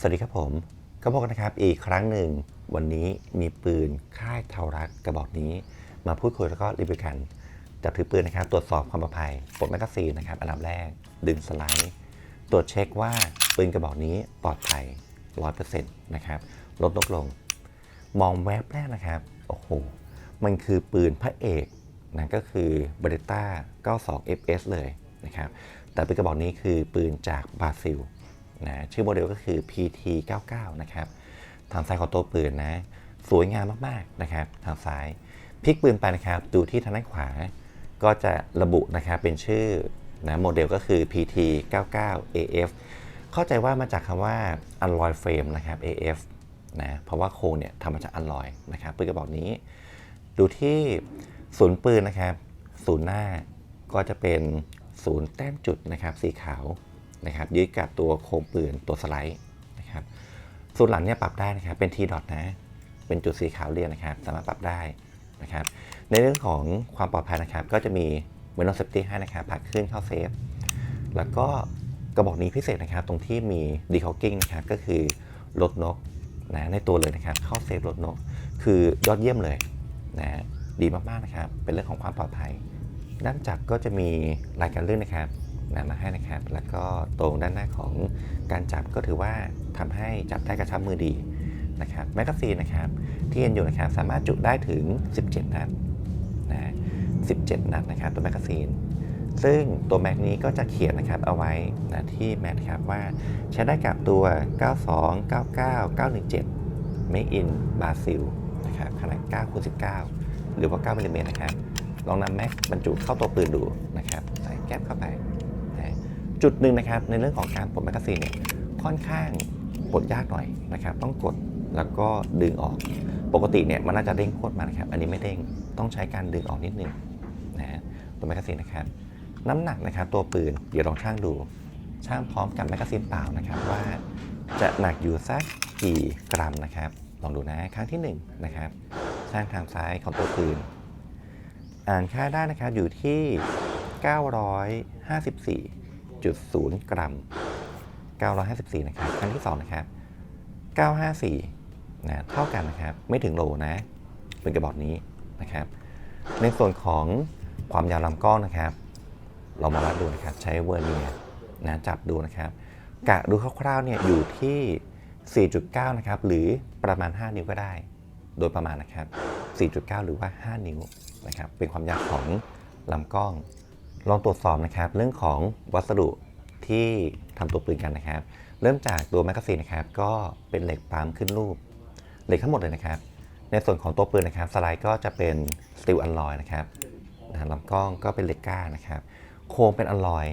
สวัสดีครับผม ก็พบกันนะครับอีกครั้งหนึ่ง วันนี้มีปืนค่ายเทารักกระบอกนี้ มาพูดคุยแล้วก็รีวิวกันจับถือปืนนะครับ ตรวจสอบความปลอดภัยปลดแมกกาซีนนะครับ อันดับแรก ดึงสไลด์ ตรวจเช็คว่าปืนกระบอกนี้ปลอดภัย 100%นะครับลดลดลง มองแวบแรกนะครับ โอ้โห มันคือปืนพระเอกนะก็คือ b e r e t t a 92 FS เลยนะครับแต่ปืนกระบอกนี้คือปืนจากบราซิล นะชื่อโมเดลก็คือ PT 99 นะครับทางซ้ายของตัวปืนนะสวยงามมากๆนะครับทางซ้ายพลิกปืนไปนะครับดูที่ทางด้านขวา ก็จะระบุนะครับเป็นชื่อนะโมเดลก็คือ PT 99 AF เข้าใจว่ามาจากคำว่า alloy frame นะครับ AF นะเพราะว่าโคเนี่ยทำมาจากอลลอยนะครับปืนกระบอกนี้ ดูที่ศูนย์ปืนนะครับศูนย์หน้าก็จะเป็นศูนย์แต้มจุดนะครับสีขาว นะครับยึดกับตัวโครงปืนตัวสไลด์นะครับศูนหลังเนี่ยปรับได้นะครับเป็นทีดอทนะเป็นจุดสีขาวเรียงนะครับ สามารถปรับได้นะครับ ในเรื่องของความปลอดภัยนะครับ ก็จะมีเวน o เซฟตี้ให้นะครับผลักขึ้นเข้าเซฟ แล้วก็กระบอกนี้พิเศษนะครับ ตรงที่มี decocking นะครับ ก็คือลดนกนะในตัวเลยนะครับ เข้าเซฟลดนก คือยอดเยี่ยมเลยนะดีมากๆนะครับ เป็นเรื่องของความปลอดภัยด้านจับก็จะมีรายการเลื่อนนะครับ นะมาให้นะครับ แล้วก็ตรงด้านหน้าของการจับก็ถือว่าทำให้จับได้กระชับมือดีนะครับแมกกาซีนนะครับที่เอ็นอยู่นะครับสามารถจุได้ถึง 17 นัดนะ17 นัดนะครับตัวแมกกาซีนซึ่งตัวแม็กนี้ก็จะเขียนนะครับเอาไว้นะที่แม็กครับว่าใช้ได้กับตัว 92 99 917 Make in Brazil นะครับขนาด9คูณ19 หรือว่า9มิลลิเมตรนะครับ ลองนำแม็กบรรจุเข้าตัวปืนดูนะครับ ใส่แก๊ปเข้าไป จุดหนึ่งนะครับในเรื่องของการปลดแมกกาซีนเนี่ยค่อนข้างปลดยากหน่อยนะครับ ต้องกดแล้วก็ดึงออก ปกติเนี่ยมันน่าจะเด้งโคตรมานะครับ อันนี้ไม่เด้งต้องใช้การดึงออกนิดนึงนะตัวแมกกาซีนนะครับ น้ำหนักนะครับตัวปืนเดี๋ยวลองช่างดูช่างพร้อมกับแมกกาซีนเปล่านะครับว่า จะหนักอยู่สักกี่กรัมนะครับลองดูนะครั้งที่1นงนะครับช่างทางซ้ายของตัวปืน อ่านค่าได้นะครับอยู่ที่ 0.0กรัม 954 นะครับ ครั้งที่ 2 นะครับ 954 นะ เท่ากันนะครับ ไม่ถึงโลนะ เป็นกระบอกนี้นะครับ ในส่วนของความยาวลำกล้องนะครับ เรามาวัดดูนะครับ ใช้เวอร์เนียนะ จับดูนะครับ กะดูคร่าวๆ เนี่ย อยู่ที่ 4.9 นะครับ หรือประมาณ 5 นิ้วก็ได้ โดยประมาณนะครับ 4.9 หรือว่า 5 นิ้วนะครับ เป็นความยาวของลำกล้อง ลองตรวจสอบนะครับเรื่องของวัสดุที่ทำตัวปืนกันนะครับ เริ่มจากตัวแมกกาซีนนะครับ ก็เป็นเหล็กปั๊มขึ้นรูป เหล็กทั้งหมดเลยนะครับ ในส่วนของตัวปืนนะครับ สไลด์ก็จะเป็นสตีลอัลลอยนะครับนะลำกล้องก็เป็นเหล็กก้านะครับ โครงเป็นอัลลอย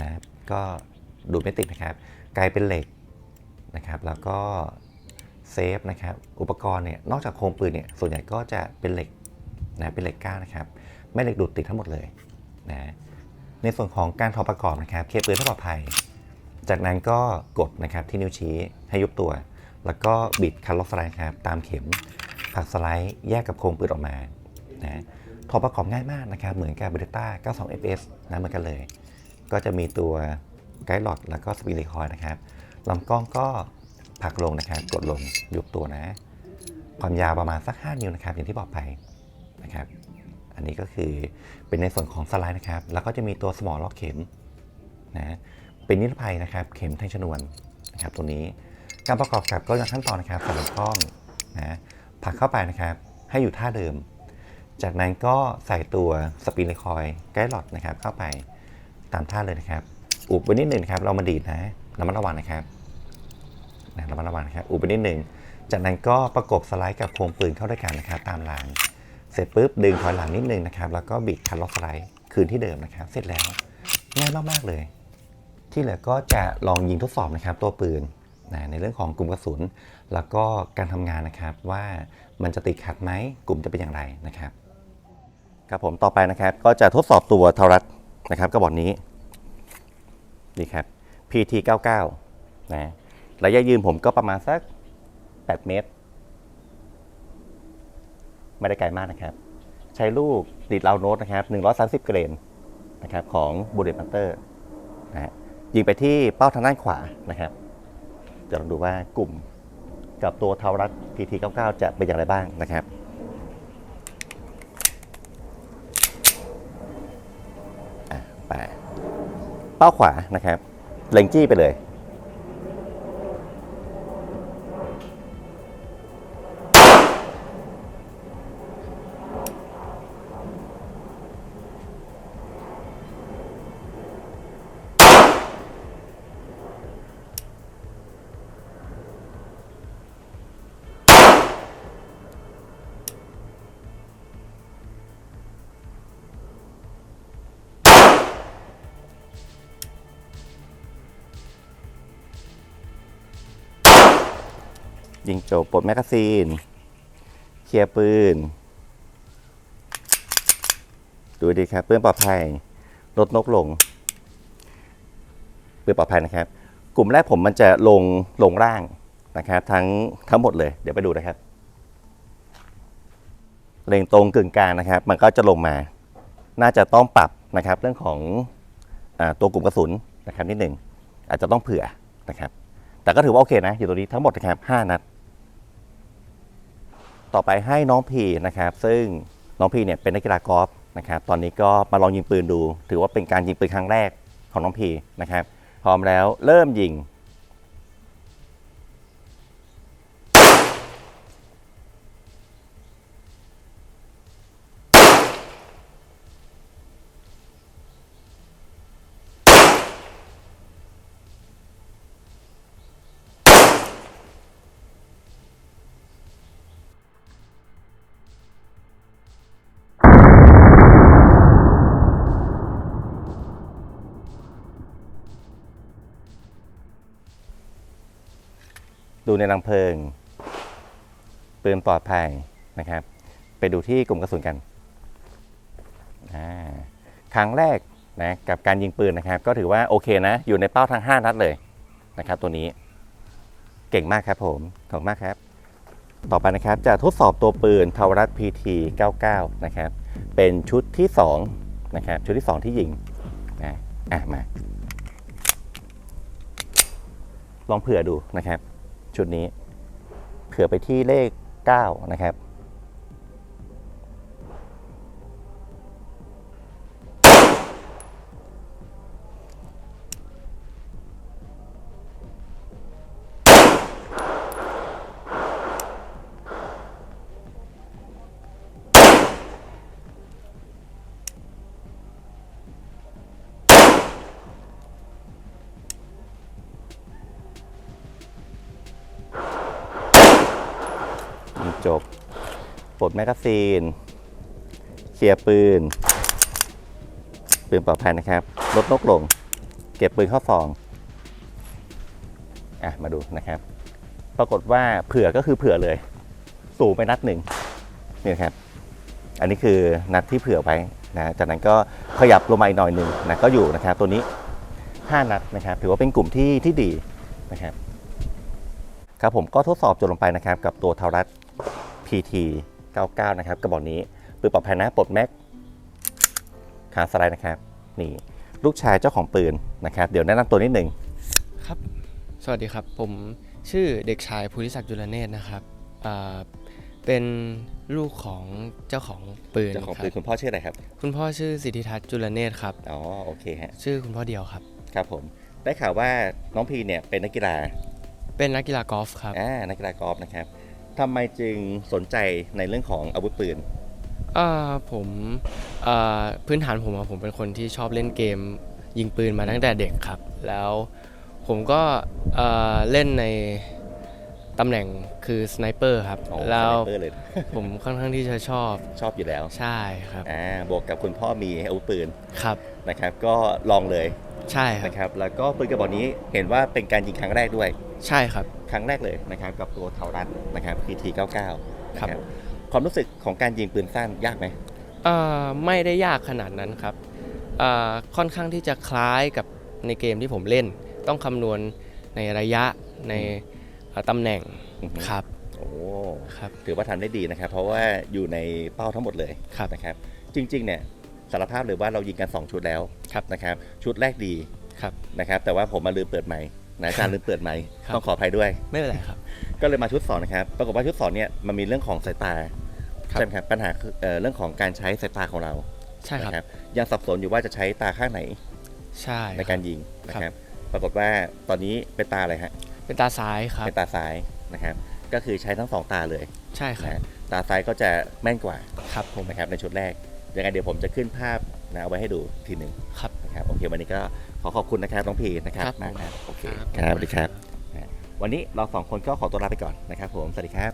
นะก็ดูดไม่ติดนะครับไกลเป็นเหล็กนะครับ แล้วก็เซฟนะครับ อุปกรณ์เนี่ยนอกจากโครงปืนเนี่ยส่วนใหญ่ก็จะเป็นเหล็กนะเป็นเหล็กก้านะครับ ไม่เหล็กดูดติดทั้งหมดเลย นะในส่วนของการถอดประกอบนะครับเคลียร์ปืนให้ปลอดภัย จากนั้นก็กดนะครับที่นิ้วชี้ให้ยุบตัว แล้วก็บิดคันล็อกสไลด์ครับตามเข็มผลักสไลด์แยกกับโครงปืนออกมานะถอดประกอบง่ายมากนะครับ เหมือนกับ b e r e t t a 92 FS นะเหมือนกันเลย ก็จะมีตัวไกด์หลอดแล้วก็สปริงรีคอยล์นะครับลำกล้องก็ผลักลงนะครับ กดลงยุบตัวนะ ความยาวประมาณสัก 5 นิ้วนะครับ อย่างที่บอกไปนะครับ อันนี้ก็คือเป็นในส่วนของสไลด์นะครับ แล้วก็จะมีตัวสมอลล็อกเข็มนะเป็นนิรภัยนะครับ เข็มแทงชนวนนะครับตัวนี้การประกอบกับก็ยังขั้นตอนนะครับใส่ลำกล้องนะผักเข้าไปนะครับ ให้อยู่ท่าเดิม จากนั้นก็ใส่ตัวสปริงรีคอยล์ไกด์หลอดนะครับ เข้าไปตามท่าเลยนะครับ อุบไว้นิดหนึ่งครับ เรามาดีดนะระมัดระวังนะครับนะระมัดระวังนะครับ อุบไปนิดหนึ่งจากนั้นก็ประกบสไลด์กับโครงปืนเข้าด้วยกันนะครับ ตามราง เสร็จปุ๊บดึงถอยหลังนิดนึงนะครับ แล้วก็บิดคันล็อกสไลด์คืนที่เดิมนะครับ เสร็จแล้วง่ายมาก ๆ เลย ที่เหลือก็จะลองยิงทดสอบนะครับตัวปืนนะในเรื่องของกลุ่มกระสุน แล้วก็การทำงานนะครับว่ามันจะติดขัดไหมกลุ่มจะเป็นอย่างไรนะครับครับผมต่อไปนะครับก็จะทดสอบตัวเทารัสนะครับกระบอกนี้นี่ครับ PT 99 นะระยะยืนผมก็ประมาณสัก 8 เมตร ไม่ได้ไกลมากนะครับ ใช้ลูกดีดลาวโน้ตนะครับ 130 เกรนนะครับของบูเดตมัตเตอร์นะฮะยิงไปที่เป้าทางด้านขวานะครับจจะลองดูว่ากลุ่มกับตัวเทารัด PT99 จะเป็นอย่างไรบ้างนะครับอะไปเป้าขวานะครับ เล็งจี้ไปเลย ยิงโจบปลดแมกกาซีน เคลียร์ปืน ดูดีครับปืนปลอดภัย ลดนกลงปืนปลอดภัยนะครับ กลุ่มแรกผมมันจะลงลงร่างนะครับทั้งทั้งหมดเลย เดี๋ยวไปดูนะครับ เล็งตรงกึ่งกลางนะครับ มันก็จะลงมา น่าจะต้องปรับนะครับ เรื่องของอตัวกลุ่มกระสุนนะครับนิดหนึ่งอาจจะต้องเผื่อนะครับ แต่ก็ถือว่าโอเคนะ อยู่ตรงนี้ทั้งหมดนะครับ 5 นัด ต่อไปให้น้องพีนะครับ ซึ่งน้องพีเนี่ยเป็นนักกีฬากอล์ฟนะครับ ตอนนี้ก็มาลองยิงปืนดู ถือว่าเป็นการยิงปืนครั้งแรกของน้องพีนะครับ พร้อมแล้วเริ่มยิง ดูในรังเพลิงปืนปลอดภัยนะครับ ไปดูที่กลุ่มกระสุนกันครั้งแรกนะกับการยิงปืนนะครับ ก็ถือว่าโอเคนะ อยู่ในเป้าทั้ง 5 นัดเลยนะครับ ตัวนี้เก่งมากครับผม ขอบมากครับ ต่อไปนะครับจะทดสอบตัวปืนทาวรัต PT 99 นะครับ เป็นชุดที่2นะครับชุดที่ 2 ที่ยิงนะอะมา ลองเผื่อดูนะครับ ชุดนี้ เผื่อไปที่เลข 9 นะครับ จบ ปลดแมกกาซีน เคลียร์ปืน ปืนปลอดภัยนะครับ ลดนกลง เก็บปืนเข้าซอง อะ มาดูนะครับ ปรากฏว่าเผื่อก็คือเผื่อเลย สูงไปนัดหนึ่งนี่ครับ อันนี้คือนัดที่เผื่อไว้นะ จากนั้นก็ขยับลงมาอีกหน่อยหนึ่งนะ ก็อยู่นะครับ ตัวนี้ 5 นัดนะครับ ถือว่าเป็นกลุ่มที่ที่ดีนะครับครับผมก็ทดสอบจนลงไปนะครับกับตัวเทารัส PT 99 นะครับกระบอกนี้ปืนปลอดภัยนะปลดแม็กคางสไลด์นะครับ นี่ลูกชายเจ้าของปืนนะครับ เดี๋ยวแนะนำตัวนิดหนึ่งครับ สวัสดีครับ ผมชื่อเด็กชายภูริศักดิ์จุลเนตรนะครับอ่าเป็นลูกของเจ้าของปืนเจ้าของครัปืนบคุณพ่อชื่ออะไรครับ คุณพ่อชื่อสิทธิทัศน์จุลเนตรครับ อ๋อโอเคฮะชื่อคุณพ่อเดียวครับ ครับผมได้ข่าวว่าน้องพีเนี่ยเป็นนักกีฬาเป็นนักกีฬากอล์ฟครับ อ่านักกีฬากอล์ฟนะครับ ทำไมจึงสนใจในเรื่องของอาวุธปืน อ่าผมอ่าพื้นฐานผมอะผมเป็นคนที่ชอบเล่นเกม ยิงปืนมาตั้งแต่เด็กครับ แล้วผมก็อ่าเล่นในตำแหน่งคือสไนเปอร์ครับ อ๋อแล้วสไนเปอร์เลย ผมค่อนข้างที่จะชอบชอบอยู่แล้ว ใช่ครับ อ่า บวกกับคุณพ่อมีอาวุธปืนครับนะครับ ก็ลองเลยใช่ครับ นะครับ แล้วก็ปืนกระบอกนี้เห็นว่าเป็นการยิงครั้งแรกด้วย ใช่ครับค รั้งแรกเลยนะครับกับตัวเทารัดนะครับ PT 99 ครับ นะความรู้สึกของการยิงปืนสั้นยากไหมเอ่อไม่ได้ยากขนาดนั้นครับเอ่อค่อนข้างที่จะคล้ายกับในเกมที่ผมเล่น ต้องคำนวณในระยะในเอ่อตำแหน่งอือฮึครับโอ้ครับ ถือว่าทำได้ดีนะครับ เพราะว่าอยู่ในเป้าทั้งหมดเลยครับ นะครับ จริงๆเนี่ยสารภาพเลยว่าเรายิงกัน 2 ชุดแล้วครับนะครับ ชุดแรกดีครับ นะครับ แต่ว่าผมมาลืมเปิดใหม่ นะอาจารย์ลืมเปิดไมค์ครับ ต้องขออภัยด้วย ไม่เป็นไรครับ ก็เลยมาชุดสองนะครับ ปรากฏว่าชุดสองเนี่ยมันมีเรื่องของสายตาครับ ใช่ไหมครับปัญหาคือเอ่อเรื่องของการใช้สายตาของเราใช่ครับ นะครับยังสับสนอยู่ว่าจะใช้ตาข้างไหนใช่ในการยิงนะครับปรากฏว่าตอนนี้เป็นตาอะไรฮะเป็นตาซ้ายครับ เป็นตาซ้ายนะครับ ก็คือใช้ทั้งสองตาเลยใช่ครับ นะตาซ้ายก็จะแม่นกว่าครับผมนะครับในชุดแรกยังไงเดี๋ยวผมจะขึ้นภาพนะเอาไว้ให้ดูทีหนึ่งครับ นะครับโอเควันนี้ก็ ขอขอบคุณนะครับน้องพีนะครับครับมากครับโอเคครับครับสวัสดีครับนะวันนี้เราสองคนก็ขอตัวลาไปก่อนนะครับผมสวัสดีครับสวัสดีครับ